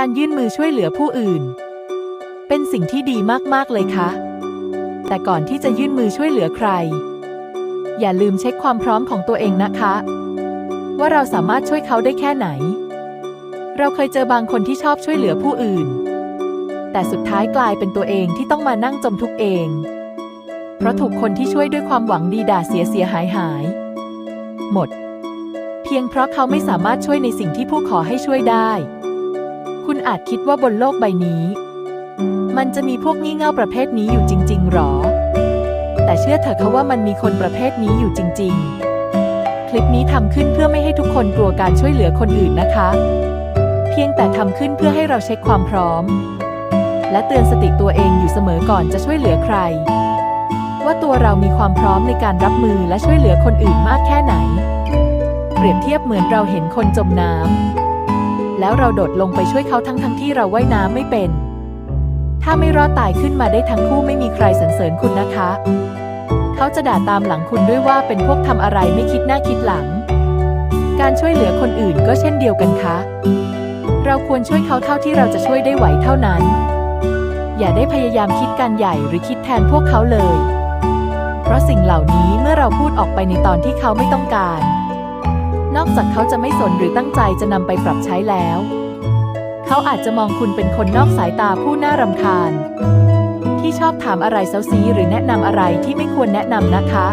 การยื่นมือช่วยเหลือผู้อื่น เป็นสิ่งที่ดีมากๆเลยค่ะ แต่ก่อนที่จะยื่นมือช่วยเหลือใคร อย่าลืมเช็คความพร้อมของตัวเองนะคะ ว่าเราสามารถช่วยเขาได้แค่ไหน เราเคยเจอบางคนที่ชอบช่วยเหลือผู้อื่น แต่สุดท้ายกลายเป็นตัวเองที่ต้องมานั่งจมทุกข์เอง เพราะถูกคนที่ช่วยด้วยความหวังดีด่าเสียเสียหายหาย หมด เพียงเพราะเขาไม่สามารถช่วยในสิ่งที่ผู้ขอให้ช่วยได้ คุณอาจคิดว่าบนโลกใบนี้ มันจะมีพวกงี่เง่าประเภทนี้อยู่จริง ๆหรอ แต่เชื่อเถอะค่ะว่ามันมีคนประเภทนี้อยู่จริง ๆ คลิปนี้ทำขึ้นเพื่อไม่ให้ทุกคนกลัวการช่วยเหลือคนอื่นนะคะ เพียงแต่ทำขึ้นเพื่อให้เราเช็คความพร้อม และเตือนสติตัวเองอยู่เสมอก่อนจะช่วยเหลือใคร ว่าตัวเรามีความพร้อมในการรับมือและช่วยเหลือคนอื่นมากแค่ไหน เปรียบเทียบเหมือนเราเห็นคนจมน้ำ แล้วเราโดดลงไปช่วยเขาทั้งทั้งที่เราว่ายน้ำไม่เป็น ถ้าไม่รอดตายขึ้นมาได้ทั้งคู่ไม่มีใครสรรเสริญคุณนะคะ เขาจะด่าตามหลังคุณด้วยว่าเป็นพวกทำอะไรไม่คิดหน้าคิดหลัง การช่วยเหลือคนอื่นก็เช่นเดียวกันคะ เราควรช่วยเขาเท่าที่เราจะช่วยได้ไหวเท่านั้น อย่าได้พยายามคิดการใหญ่หรือคิดแทนพวกเขาเลย เพราะสิ่งเหล่านี้เมื่อเราพูดออกไปในตอนที่เขาไม่ต้องการ นอกจากเขาจะไม่สนหรือตั้งใจจะนำไปปรับใช้แล้ว เขาอาจจะมองคุณเป็นคนนอกสายตาผู้น่ารำคาญ ที่ชอบถามอะไรเซาซีหรือแนะนำอะไรที่ไม่ควรแนะนำนะคะ